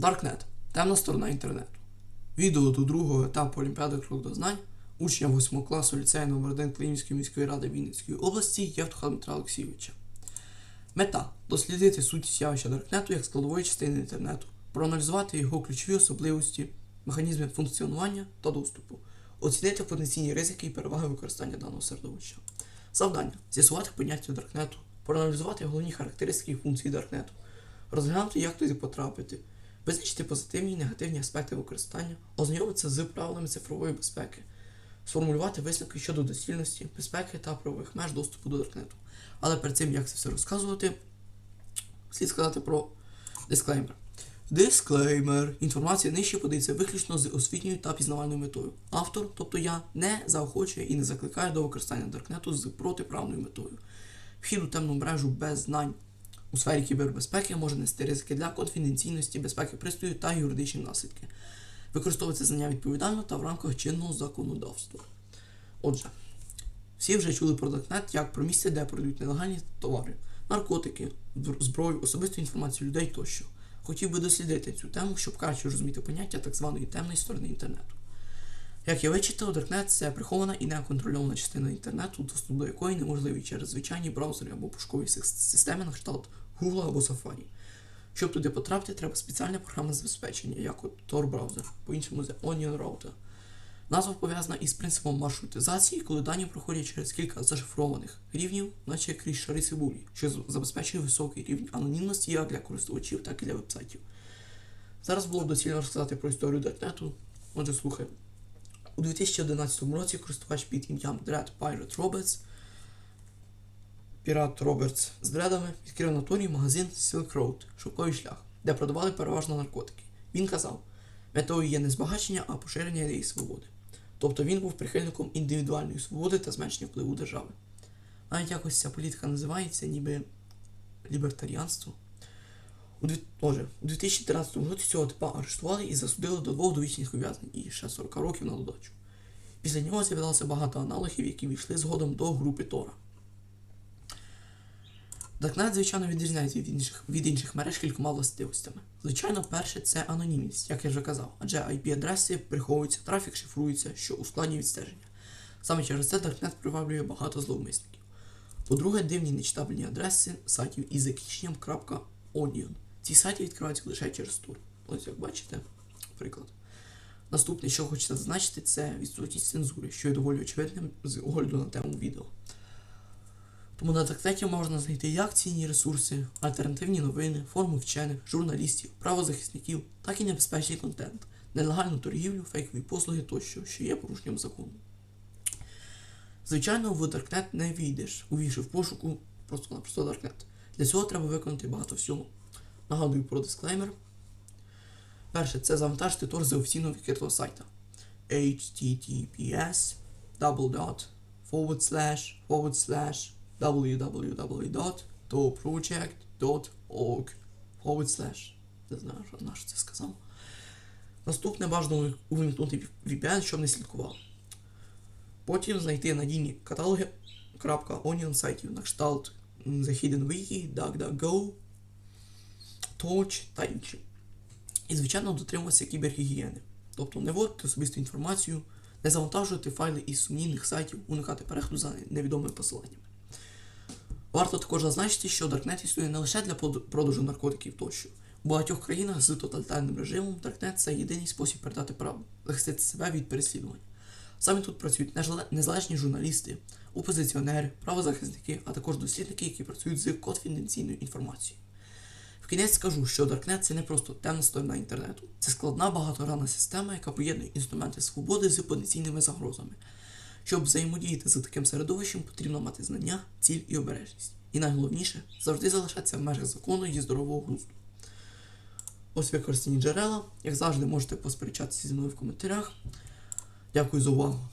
Darknet темна сторона інтернету. Відео до другого етапу Олімпіади знань учня 8 класу ліцею номер 1 Клинівської міської ради Вінницької області Євтуха Дмитра Олексійовича. Мета дослідити суть явища Даркнету як складової частини інтернету, проаналізувати його ключові особливості, механізми функціонування та доступу, оцінити потенційні ризики і переваги використання даного середовища. Завдання з'ясувати поняття Даркнету, проаналізувати головні характеристики і функції Даркнету, розглянути, як туди потрапити, визначити позитивні і негативні аспекти використання, ознайомитися з правилами цифрової безпеки, сформулювати висновки щодо доцільності, безпеки та правових меж доступу до Даркнету. Але перед цим, як це все розказувати, слід сказати про дисклеймер. Дисклеймер. Інформація нижче подається виключно з освітньою та пізнавальною метою. Автор, тобто я, не заохочує і не закликає до використання Даркнету з протиправною метою. Вхід у темну мережу без знань у сфері кібербезпеки може нести ризики для конфіденційності, безпеки пристрою та юридичні наслідки. Використовується знання відповідально та в рамках чинного законодавства. Отже, всі вже чули про Даркнет як про місце, де продають нелегальні товари, наркотики, зброю, особисту інформацію людей тощо. Хотів би дослідити цю тему, щоб краще розуміти поняття так званої темної сторони інтернету. Як я вичитав, Darknet – це прихована і неконтрольована частина інтернету, доступ до якої неможливий через звичайні браузери або пошукові системи на кшталт Google або Safari. Щоб туди потрапити, треба спеціальне програмне забезпечення, як от Tor браузер, по-іншому The Onion Router. Назва пов'язана із принципом маршрутизації, коли дані проходять через кілька зашифрованих рівнів, наче крізь шари цибулі, що забезпечує високий рівень анонімності як для користувачів, так і для вебсайтів. Зараз було б доцільно розказати про історію Даркнету. Отже, слухаємо. У 2011 році користувач під ім'ям Dread Pirate Roberts Пірат Робертс з дредами відкрив на торі магазин Silk Road шовковий шлях, де продавали переважно наркотики. Він казав, метою є не збагачення, а поширення ідеї свободи. Тобто він був прихильником індивідуальної свободи та зменшення впливу держави. Навіть якось ця політика називається ніби лібертаріанство. У, дві- Отже, у 2013 році цього типа арештували і засудили до двох довічних ув'язнень і ще 40 років на додачу. Після нього з'явилося багато аналогів, які війшли згодом до групи Тора. Darknet, звичайно, відрізняється від інших, від інших мереж кількома властивостями. Звичайно, перше це анонімність, як я вже казав, адже IP-адреси приховуються, трафік шифрується, що ускладнює відстеження. Саме через це Darknet приваблює багато зловмисників. По-друге, дивні нечитабельні адреси сайтів із закінченням .onion. Ці сайти відкриваються лише через тур. Ось як бачите, приклад. Наступне, що хочеться зазначити, це відсутність цензури, що є доволі очевидним з огляду на тему відео. Тому на Даркнеті можна знайти як цінні ресурси, альтернативні новини, форми вчених, журналістів, правозахисників, так і небезпечний контент, нелегальну торгівлю, фейкові послуги тощо, що є порушенням закону. Звичайно, в Darknet не війдеш, увійши в пошуку просто-напросто Darknet. Для цього треба виконати багато всього. Нагадую про дисклеймер. Перше, це завантажити тор з офіційного відкритого сайта https forward slash forward slash www.toproject.org forward slash. Не знаю, на що це сказав. Наступне бажано увімкнути VPN, щоб не слідкував. Потім знайти надійні каталоги .onion сайтів на кшталт The Hidden Wiki, DuckDuckGo, Torch та інші. І, звичайно, дотримуватися кібергігієни. Тобто не вводити особисту інформацію, не завантажувати файли із сумнівних сайтів, уникати перегляду за невідомими посиланнями. Варто також зазначити, що Darknet існує не лише для продажу наркотиків тощо. У багатьох країнах з тоталітарним режимом Darknet – це єдиний спосіб передати правду, захистити себе від переслідувань. Саме тут працюють незалежні журналісти, опозиціонери, правозахисники, а також дослідники, які працюють з конфіденційною інформацією. Кінець скажу, що Darknet це не просто темна сторона інтернету. Це складна багаторанна система, яка поєднує інструменти свободи з потенційними загрозами. Щоб взаємодіяти з таким середовищем, потрібно мати знання, ціль і обережність. І найголовніше завжди залишатися в межах закону і здорового глузду. Ось використані джерела. Як завжди, можете посперечатися зі мною в коментарях. Дякую за увагу.